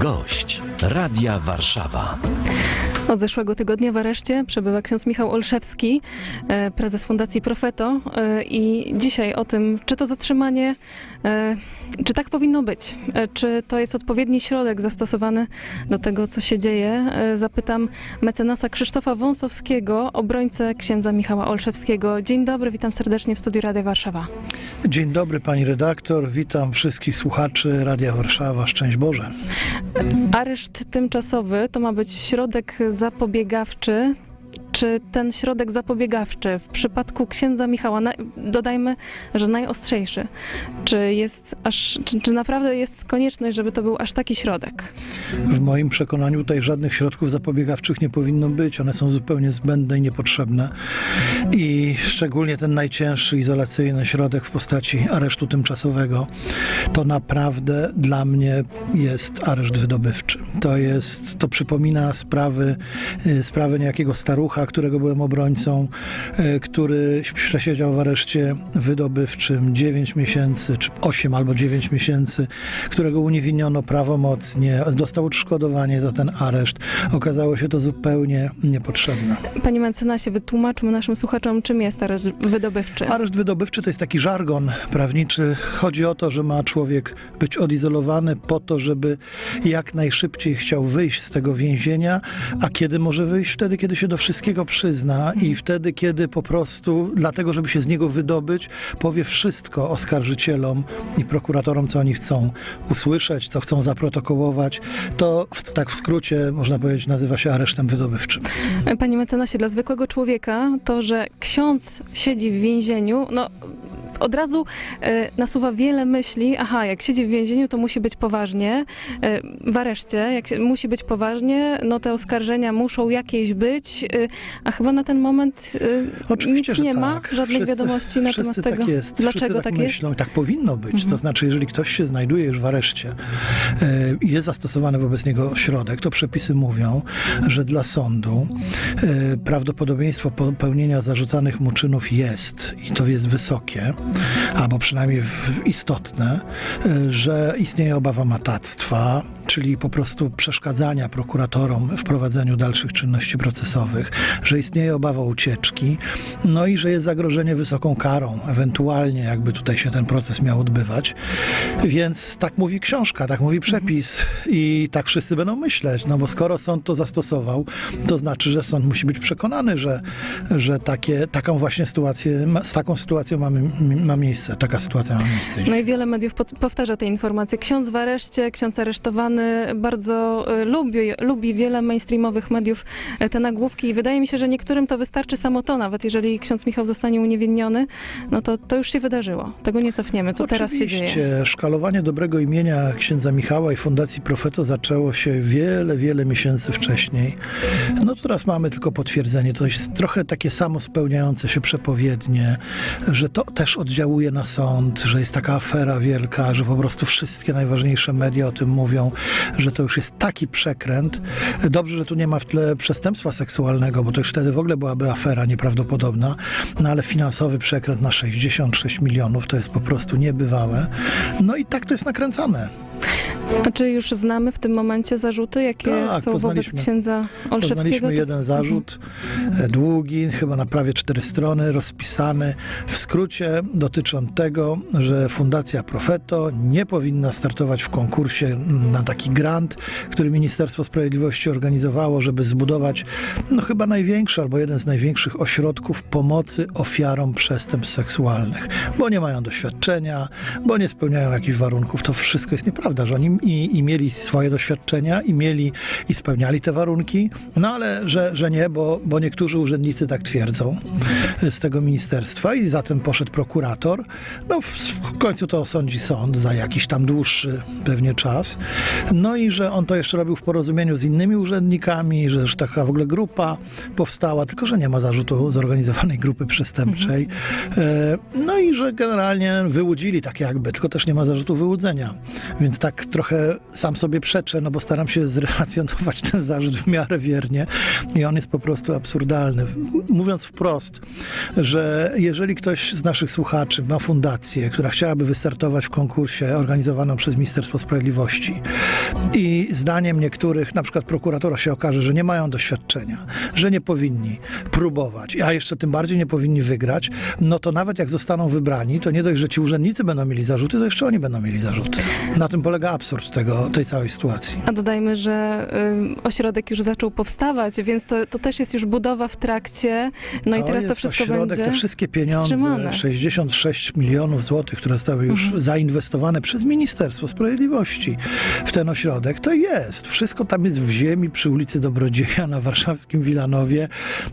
Gość Radia Warszawa. Od zeszłego tygodnia w areszcie przebywa ksiądz Michał Olszewski, e, prezes Fundacji Profeto e, i dzisiaj o tym, czy to zatrzymanie, e, czy tak powinno być, czy to jest odpowiedni środek zastosowany do tego, co się dzieje, zapytam mecenasa Krzysztofa Wąsowskiego, obrońcę księdza Michała Olszewskiego. Dzień dobry, witam serdecznie w studiu Radia Warszawa. Dzień dobry pani redaktor, witam wszystkich słuchaczy Radia Warszawa, szczęść Boże. Areszt tymczasowy to ma być środek zapobiegawczy. Czy ten środek zapobiegawczy w przypadku księdza Michała, na, dodajmy, że najostrzejszy, czy jest aż, czy, czy naprawdę jest konieczność, żeby to był aż taki środek? W moim przekonaniu tutaj żadnych środków zapobiegawczych nie powinno być, one są zupełnie zbędne i niepotrzebne. I szczególnie ten najcięższy izolacyjny środek w postaci aresztu tymczasowego, to naprawdę dla mnie jest areszt wydobywczy. To jest, to przypomina sprawy, y, sprawy niejakiego starucha, którego byłem obrońcą, y, który przesiedział w areszcie wydobywczym 9 miesięcy, czy 8 albo 9 miesięcy, którego uniewinniono prawomocnie, dostał odszkodowanie za ten areszt. Okazało się to zupełnie niepotrzebne. Panie mecenasie, wytłumaczmy naszym słuchaczom, czym jest areszt wydobywczy. Areszt wydobywczy to jest taki żargon prawniczy. Chodzi o to, że ma człowiek być odizolowany po to, żeby jak najszybciej chciał wyjść z tego więzienia, a kiedy może wyjść? Wtedy, kiedy się do wszystkiego przyzna i wtedy, kiedy po prostu, dlatego, żeby się z niego wydobyć, powie wszystko oskarżycielom i prokuratorom, co oni chcą usłyszeć, co chcą zaprotokołować. To w, tak w skrócie, można powiedzieć, nazywa się aresztem wydobywczym. Panie mecenasie, dla zwykłego człowieka to, że ksiądz siedzi w więzieniu, no od razu e, nasuwa wiele myśli. Aha, jak siedzi w więzieniu, to musi być poważnie. E, w areszcie, jak się- musi być poważnie, no te oskarżenia muszą jakieś być, e, a chyba na ten moment Oczywiście, nic nie tak. ma, żadnych Wszyscy- wiadomości na temat wszyscy tego. Tak jest. Dlaczego tak, tak, jest? myślą tak powinno być. Mhm. To znaczy, jeżeli ktoś się znajduje już w areszcie i jest zastosowany wobec niego środek, to przepisy mówią, że dla sądu prawdopodobieństwo popełnienia zarzucanych mu czynów jest i to jest wysokie, albo przynajmniej istotne, e, że istnieje obawa matactwa, czyli po prostu przeszkadzania prokuratorom w prowadzeniu dalszych czynności procesowych, że istnieje obawa ucieczki, no i że jest zagrożenie wysoką karą, ewentualnie jakby tutaj się ten proces miał odbywać. Więc tak mówi książka, tak mówi przepis i tak wszyscy będą myśleć, no bo skoro sąd to zastosował, to znaczy, że sąd musi być przekonany, że, że takie, taką właśnie sytuację, z taką sytuacją mamy, ma miejsce, taka sytuacja ma miejsce. No i wiele mediów powtarza te informacje. Ksiądz w areszcie, ksiądz aresztowany bardzo e, lubi, lubi wiele mainstreamowych mediów e, te nagłówki i wydaje mi się, że niektórym to wystarczy samo to, nawet jeżeli ksiądz Michał zostanie uniewinniony, no to to już się wydarzyło. Tego nie cofniemy. Co teraz się dzieje? Oczywiście, szkalowanie dobrego imienia księdza Michała i Fundacji Profeto zaczęło się wiele, wiele miesięcy wcześniej. No teraz mamy tylko potwierdzenie. To jest trochę takie samo spełniające się przepowiednie, że to też oddziałuje na sąd, że jest taka afera wielka, że po prostu wszystkie najważniejsze media o tym mówią, że to już jest taki przekręt. Dobrze, że tu nie ma w tle przestępstwa seksualnego, bo to już wtedy w ogóle byłaby afera nieprawdopodobna, no ale finansowy przekręt na 66 milionów to jest po prostu niebywałe. No i tak to jest nakręcane. A czy już znamy w tym momencie zarzuty, jakie Tak, są wobec księdza Olszewskiego? Poznaliśmy jeden zarzut, e, długi, chyba na prawie cztery strony, rozpisany. W skrócie dotyczy on tego, że Fundacja Profeto nie powinna startować w konkursie na taki grant, który Ministerstwo Sprawiedliwości organizowało, żeby zbudować no chyba największy albo jeden z największych ośrodków pomocy ofiarom przestępstw seksualnych, bo nie mają doświadczenia, bo nie spełniają jakichś warunków. To wszystko jest nieprawda, że oni i, i mieli swoje doświadczenia i mieli i spełniali te warunki, no ale że, że nie, bo, bo niektórzy urzędnicy tak twierdzą z tego ministerstwa i zatem poszedł prokurator. No w końcu to osądzi sąd za jakiś tam dłuższy pewnie czas. No i że on to jeszcze robił w porozumieniu z innymi urzędnikami, że, że taka w ogóle grupa powstała, tylko że nie ma zarzutu zorganizowanej grupy przestępczej. E, No i że generalnie wyłudzili tak jakby, tylko też nie ma zarzutu wyłudzenia. Więc tak trochę trochę sam sobie przeczę, no bo staram się zrelacjonować ten zarzut w miarę wiernie i on jest po prostu absurdalny. Mówiąc wprost, że jeżeli ktoś z naszych słuchaczy ma fundację, która chciałaby wystartować w konkursie organizowanym przez Ministerstwo Sprawiedliwości i zdaniem niektórych, na przykład prokuratora się okaże, że nie mają doświadczenia, że nie powinni próbować, a jeszcze tym bardziej nie powinni wygrać, no to nawet jak zostaną wybrani, to nie dość, że ci urzędnicy będą mieli zarzuty, to jeszcze oni będą mieli zarzuty. Na tym polega absurd tego, tej całej sytuacji. A dodajmy, że y, ośrodek już zaczął powstawać, więc to, to też jest już budowa w trakcie. No i teraz to wszystko ośrodek, będzie. te wszystkie pieniądze, wstrzymane. 66 milionów złotych, które zostały już Mhm. zainwestowane przez Ministerstwo Sprawiedliwości w ten ośrodek, to jest. Wszystko tam jest w ziemi przy ulicy Dobrodzieja na warszawskim Wilanowie.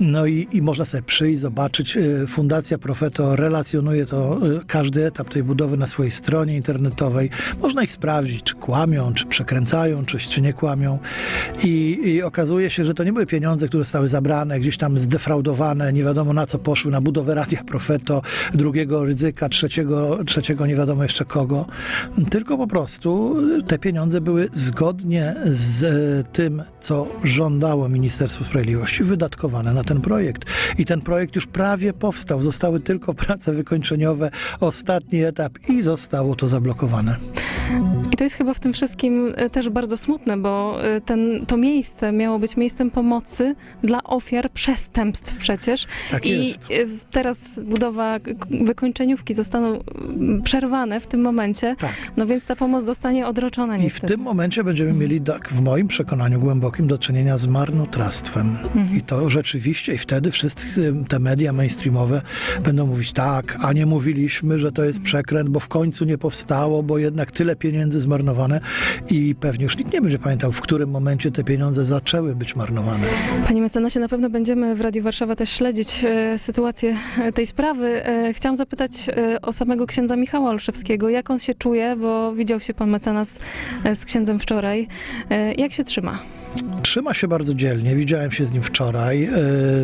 No i, i można sobie przyjść, zobaczyć. Y, Fundacja Profeto relacjonuje to, y, każdy etap tej budowy na swojej stronie internetowej. Można ich sprawdzić, czy kłamią, czy przekręcają, czy, czy nie kłamią. I, I okazuje się, że to nie były pieniądze, które zostały zabrane, gdzieś tam zdefraudowane, nie wiadomo na co poszły, na budowę Radia Profeto, drugiego ryzyka, trzeciego, trzeciego nie wiadomo jeszcze kogo, tylko po prostu te pieniądze były zgodnie z e, tym, co żądało Ministerstwo Sprawiedliwości, wydatkowane na ten projekt. I ten projekt już prawie powstał, zostały tylko prace wykończeniowe, ostatni etap i zostało to zablokowane. To jest chyba w tym wszystkim e, też bardzo smutne, bo e, ten, to miejsce miało być miejscem pomocy dla ofiar przestępstw przecież. Tak I jest. e, teraz budowa wykończeniówki zostaną mm, przerwane w tym momencie, Tak. no więc ta pomoc zostanie odroczona I w niestety. tym momencie będziemy mieli, tak, w moim przekonaniu głębokim, do czynienia z marnotrawstwem. Mhm. I to rzeczywiście, i wtedy wszyscy te media mainstreamowe będą mówić tak, a nie mówiliśmy, że to jest przekręt, bo w końcu nie powstało, bo jednak tyle pieniędzy zmarnowane i pewnie już nikt nie będzie pamiętał, w którym momencie te pieniądze zaczęły być marnowane. Panie mecenasie, na pewno będziemy w Radiu Warszawa też śledzić e, sytuację e, tej sprawy. E, chciałam zapytać o samego księdza Michała Olszewskiego. Jak on się czuje, bo widział się pan mecenas z księdzem wczoraj. Jak się trzyma? Trzyma się bardzo dzielnie. Widziałem się z nim wczoraj.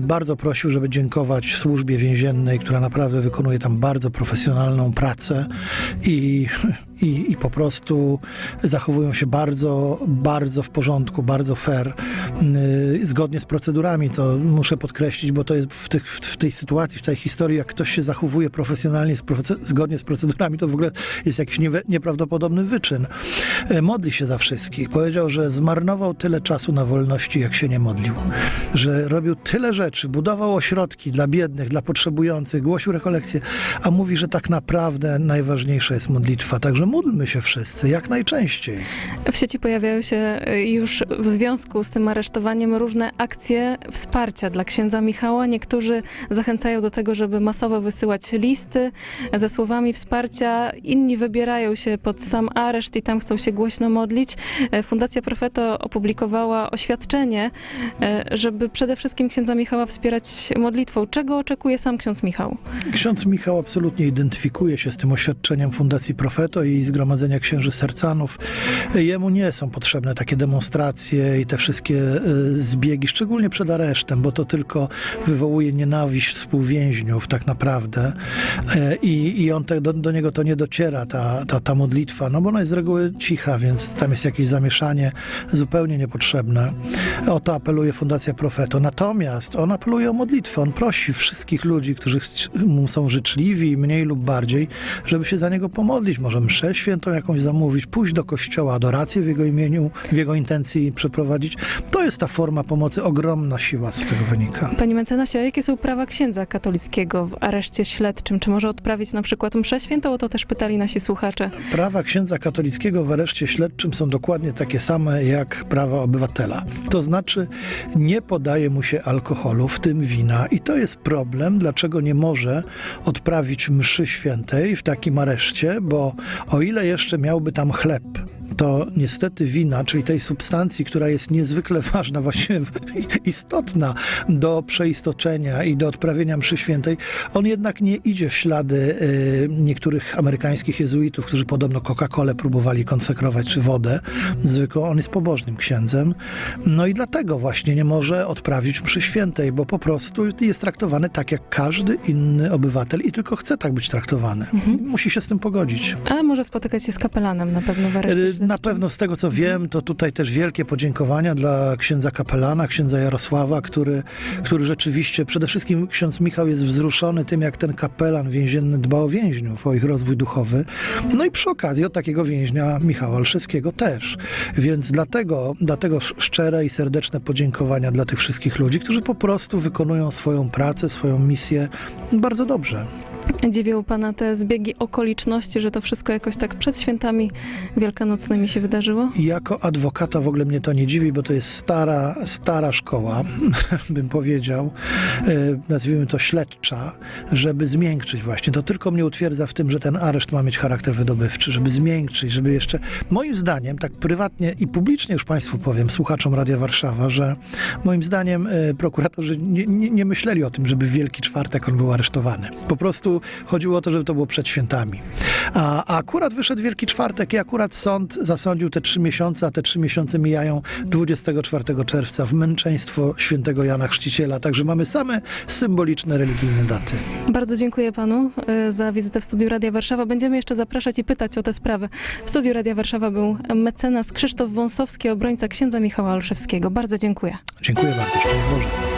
Bardzo prosił, żeby dziękować służbie więziennej, która naprawdę wykonuje tam bardzo profesjonalną pracę i, i, i po prostu zachowują się bardzo, bardzo w porządku, bardzo fair, y, zgodnie z procedurami, co muszę podkreślić, bo to jest w, tych, w, tej sytuacji, w całej historii, jak ktoś się zachowuje profesjonalnie, z proce- zgodnie z procedurami, to w ogóle jest jakiś nieprawdopodobny wyczyn. E, Modli się za wszystkich. Powiedział, że zmarnował tyle czasu na wolności, jak się nie modlił. Że robił tyle rzeczy, budował ośrodki dla biednych, dla potrzebujących, głosił rekolekcje, a mówi, że tak naprawdę najważniejsza jest modlitwa. Także módlmy się wszyscy, jak najczęściej. W sieci pojawiają się e, już w związku z tym aresztowaniem różne akcje wsparcia dla księdza Michała. Niektórzy zachęcają do tego, żeby masowo wysyłać listy ze słowami wsparcia. Inni wybierają się pod sam areszt i tam chcą się głośno modlić. E, Fundacja Profeto opublikowała oświadczenie, e, żeby przede wszystkim księdza Michała wspierać modlitwą. Czego oczekuje sam ksiądz Michał? Ksiądz Michał absolutnie identyfikuje się z tym oświadczeniem Fundacji Profeto i Zgromadzenia Księży Sercanów. Jemu nie są potrzebne takie demonstracje i te wszystkie e, zbiegi, szczególnie przed aresztem, bo to tylko wywołuje nienawiść współwięźniów tak naprawdę E, i, i on te, do, do niego to nie dociera, ta, ta, ta modlitwa, no bo ona jest z reguły cicha, więc tam jest jakieś zamieszanie zupełnie niepotrzebne. O to apeluje Fundacja Profeto. Natomiast on apeluje o modlitwę. On prosi wszystkich ludzi, którzy są życzliwi, mniej lub bardziej, żeby się za niego pomodlić. Może mszę świętą jakąś zamówić, pójść do kościoła, adorację w jego imieniu, w jego intencji przeprowadzić. To jest ta forma pomocy, ogromna siła z tego wynika. Panie mecenasie, a jakie są prawa księdza katolickiego w areszcie śledczym? Czy może odprawić na przykład mszę świętą? O to też pytali nasi słuchacze. Prawa księdza katolickiego w areszcie śledczym są dokładnie takie same jak prawa obywatela. To znaczy nie podaje mu się alkoholu, w tym wina i to jest problem, dlaczego nie może odprawić mszy świętej w takim areszcie, bo o ile jeszcze miałby tam chleb, to niestety wina, czyli tej substancji, która jest niezwykle ważna, właściwie istotna do przeistoczenia i do odprawienia mszy świętej, on jednak nie idzie w ślady y, niektórych amerykańskich jezuitów, którzy podobno Coca-Colę próbowali konsekrować, czy wodę zwykłą. On jest pobożnym księdzem. No i dlatego właśnie nie może odprawić mszy świętej, bo po prostu jest traktowany tak jak każdy inny obywatel i tylko chce tak być traktowany. Musi się z tym pogodzić. Ale może spotykać się z kapelanem na pewno w areszcie E. Na pewno z tego co wiem, to tutaj też wielkie podziękowania dla księdza kapelana, księdza Jarosława, który, który rzeczywiście, przede wszystkim ksiądz Michał jest wzruszony tym, jak ten kapelan więzienny dba o więźniów, o ich rozwój duchowy. No i przy okazji od takiego więźnia Michała Olszewskiego też. Więc dlatego, dlatego sz- szczere i serdeczne podziękowania dla tych wszystkich ludzi, którzy po prostu wykonują swoją pracę, swoją misję bardzo dobrze. Dziwią pana te zbiegi okoliczności, że to wszystko jakoś tak przed świętami wielkanocnymi się wydarzyło? Jako adwokata w ogóle mnie to nie dziwi, bo to jest stara, stara szkoła, bym powiedział, e, nazwijmy to śledcza, żeby zmiękczyć właśnie. To tylko mnie utwierdza w tym, że ten areszt ma mieć charakter wydobywczy, żeby zmiękczyć, żeby jeszcze... Moim zdaniem, tak prywatnie i publicznie już Państwu powiem, słuchaczom Radia Warszawa, że moim zdaniem e, prokuratorzy nie, nie, nie myśleli o tym, żeby w Wielki Czwartek on był aresztowany. Po prostu chodziło o to, żeby to było przed świętami. A, a akurat wyszedł Wielki Czwartek i akurat sąd zasądził te trzy miesiące, a te trzy miesiące mijają 24 czerwca w męczeństwo świętego Jana Chrzciciela. Także mamy same symboliczne, religijne daty. Bardzo dziękuję panu e, za wizytę w studiu Radia Warszawa. Będziemy jeszcze zapraszać i pytać o te sprawy. W studiu Radia Warszawa był mecenas Krzysztof Wąsowski, obrońca księdza Michała Olszewskiego. Bardzo dziękuję. Dziękuję bardzo. Szczęść Boże.